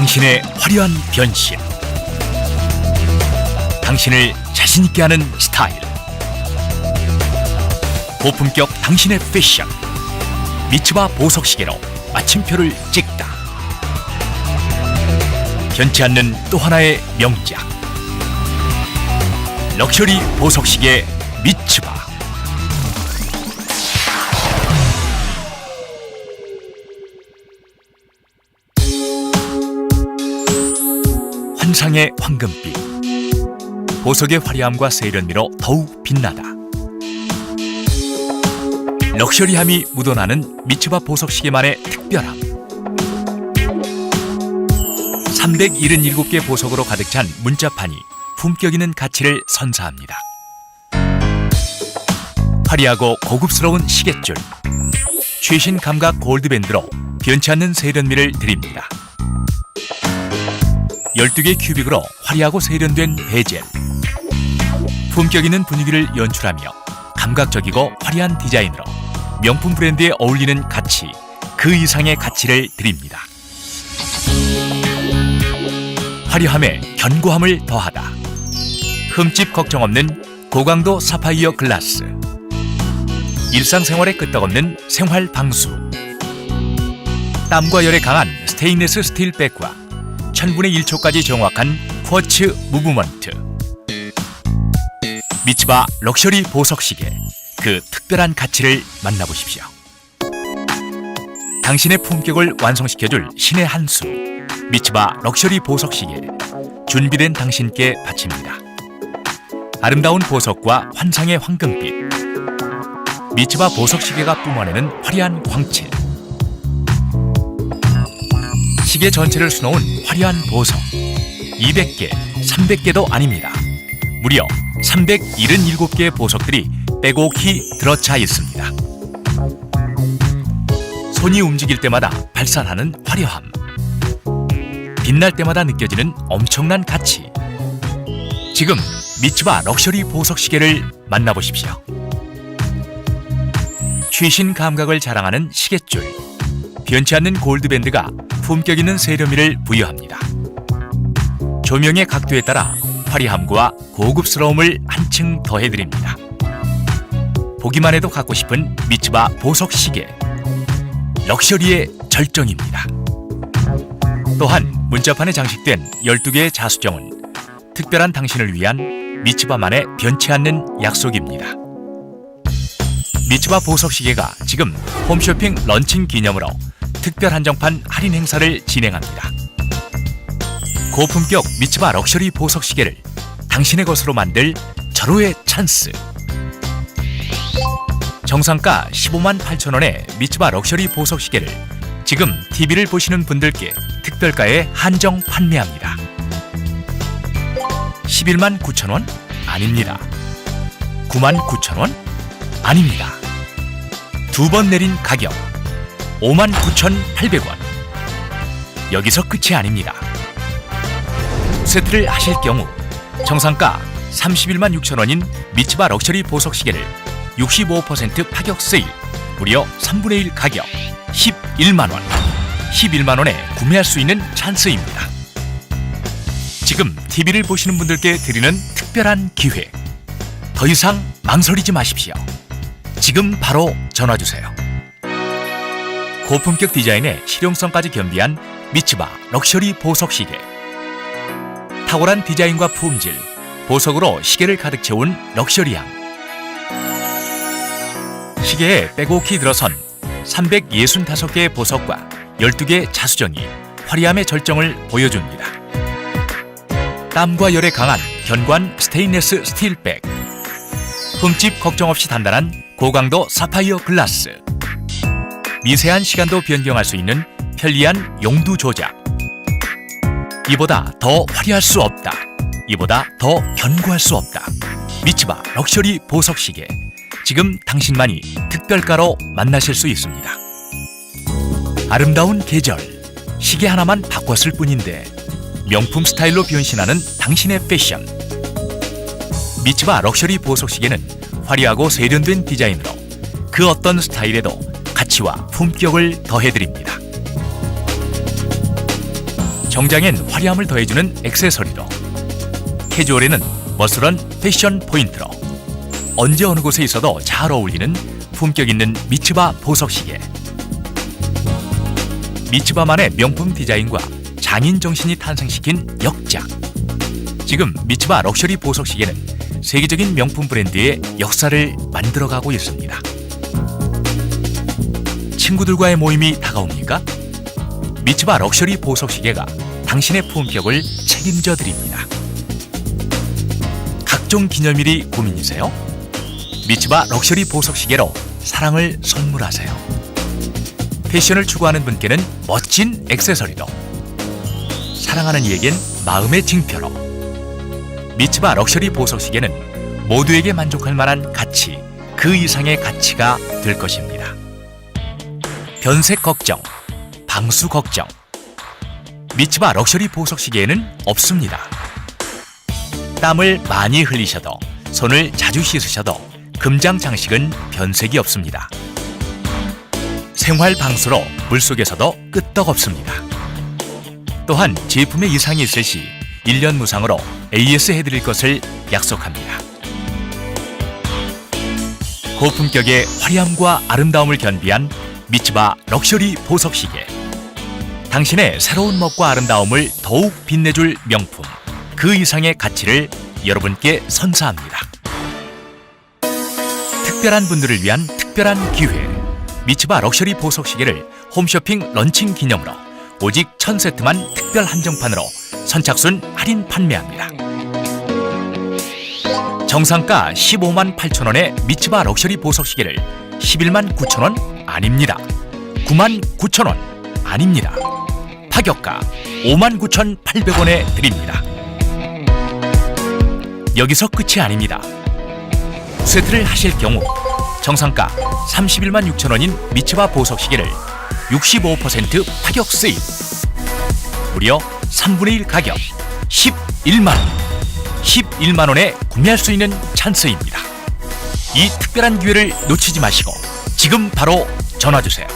당신의 화려한 변신. 당신을 자신있게 하는 스타일. 고품격 당신의 패션. 미츠바 보석시계로 마침표를 찍다. 변치 않는 또 하나의 명작. 럭셔리 보석시계 미츠바. 환상의 황금빛. 보석의 화려함과 세련미로 더욱 빛나다. 럭셔리함이 묻어나는 미츠바 보석 시계만의 특별함. 377개 보석으로 가득 찬 문자판이 품격 있는 가치를 선사합니다. 화려하고 고급스러운 시계줄. 최신 감각 골드밴드로 변치 않는 세련미를 드립니다. 12개 큐빅으로 화려하고 세련된 베젤. 품격 있는 분위기를 연출하며 감각적이고 화려한 디자인으로 명품 브랜드에 어울리는 가치, 그 이상의 가치를 드립니다. 화려함에 견고함을 더하다. 흠집 걱정 없는 고강도 사파이어 글라스. 일상생활에 끄떡없는 생활 방수. 땀과 열에 강한 스테인레스 스틸 백과 1000분의 1초까지 정확한 쿼츠 무브먼트. 미츠바 럭셔리 보석 시계. 그 특별한 가치를 만나보십시오. 당신의 품격을 완성시켜줄 신의 한 수. 미츠바 럭셔리 보석 시계. 준비된 당신께 바칩니다. 아름다운 보석과 환상의 황금빛. 미츠바 보석 시계가 뿜어내는 화려한 광채. 시계 전체를 수놓은 화려한 보석. 200개, 300개도 아닙니다. 무려 377개의 보석들이 빼곡히 들어차 있습니다. 손이 움직일 때마다 발산하는 화려함. 빛날 때마다 느껴지는 엄청난 가치. 지금 미츠바 럭셔리 보석 시계를 만나보십시오. 최신 감각을 자랑하는 시계줄. 변치 않는 골드밴드가 품격 있는 세련미를 부여합니다. 조명의 각도에 따라 화려함과 고급스러움을 한층 더해드립니다. 보기만 해도 갖고 싶은 미츠바 보석 시계. 럭셔리의 절정입니다. 또한 문자판에 장식된 12개의 자수정은 특별한 당신을 위한 미츠바만의 변치 않는 약속입니다. 미츠바 보석 시계가 지금 홈쇼핑 런칭 기념으로 특별 한정판 할인 행사를 진행합니다. 고품격 미츠바 럭셔리 보석 시계를 당신의 것으로 만들 절호의 찬스. 정상가 15만 8천 원의 미츠바 럭셔리 보석 시계를 지금 TV를 보시는 분들께 특별가에 한정 판매합니다. 11만 9천 원? 아닙니다. 9만 9천 원? 아닙니다. 두 번 내린 가격 5만 9,800원. 여기서 끝이 아닙니다. 세트를 하실 경우 정상가 31만 6천 원인 미츠바 럭셔리 보석 시계를 65% 파격 세일 무려 3분의 1 가격 11만 원 11만 원에 구매할 수 있는 찬스입니다. 지금 TV를 보시는 분들께 드리는 특별한 기회 더 이상 망설이지 마십시오. 지금 바로 전화 주세요. 고품격 디자인의 실용성까지 겸비한 미츠바 럭셔리 보석 시계. 탁월한 디자인과 품질 보석으로 시계를 가득 채운 럭셔리함. 시계에 빼곡히 들어선 365개의 보석과 12개의 자수정이 화려함의 절정을 보여줍니다. 땀과 열에 강한 견고한 스테인레스 스틸백. 흠집 걱정 없이 단단한 고강도 사파이어 글라스 미세한 시간도 변경할 수 있는 편리한 용두 조작. 이보다 더 화려할 수 없다. 이보다 더 견고할 수 없다. 미츠바 럭셔리 보석 시계. 지금 당신만이 특별가로 만나실 수 있습니다. 아름다운 계절. 시계 하나만 바꿨을 뿐인데 명품 스타일로 변신하는 당신의 패션. 미츠바 럭셔리 보석 시계는 화려하고 세련된 디자인으로 그 어떤 스타일에도 가치와 품격을 더해드립니다. 정장엔 화려함을 더해주는 액세서리로 캐주얼에는 멋스런 패션 포인트로 언제 어느 곳에 있어도 잘 어울리는 품격 있는 미츠바 보석 시계 미츠바만의 명품 디자인과 장인 정신이 탄생시킨 역작 지금 미츠바 럭셔리 보석 시계는 세계적인 명품 브랜드의 역사를 만들어가고 있습니다. 친구들과의 모임이 다가옵니까? 미츠바 럭셔리 보석 시계가 당신의 품격을 책임져 드립니다. 각종 기념일이 고민이세요? 미츠바 럭셔리 보석 시계로 사랑을 선물하세요. 패션을 추구하는 분께는 멋진 액세서리로 사랑하는 이에겐 마음의 징표로 미츠바 럭셔리 보석 시계는 모두에게 만족할 만한 가치 그 이상의 가치가 될 것입니다. 변색 걱정, 방수 걱정 미츠바 럭셔리 보석 시계에는 없습니다. 땀을 많이 흘리셔도 손을 자주 씻으셔도 금장 장식은 변색이 없습니다. 생활 방수로 물속에서도 끄떡없습니다. 또한 제품에 이상이 있을 시 1년 무상으로 AS 해드릴 것을 약속합니다. 고품격의 화려함과 아름다움을 겸비한 미츠바 럭셔리 보석 시계. 당신의 새로운 멋과 아름다움을 더욱 빛내줄 명품. 그 이상의 가치를 여러분께 선사합니다. 특별한 분들을 위한 특별한 기회. 미츠바 럭셔리 보석 시계를 홈쇼핑 런칭 기념으로 오직 1000세트만 특별 한정판으로 선착순 할인 판매합니다. 정상가 15만 8천 원의 미츠바 럭셔리 보석 시계를 11만 9천 원 아닙니다. 9만 9천 원 아닙니다. 파격가 5만 9천 800원에 드립니다. 여기서 끝이 아닙니다. 세트를 하실 경우 정상가 31만 6천 원인 미츠바 보석 시계를 65% 파격 세일 무려 3분의 1 가격 11만 원 11만 원에 구매할 수 있는 찬스입니다. 이 특별한 기회를 놓치지 마시고 지금 바로 전화 주세요.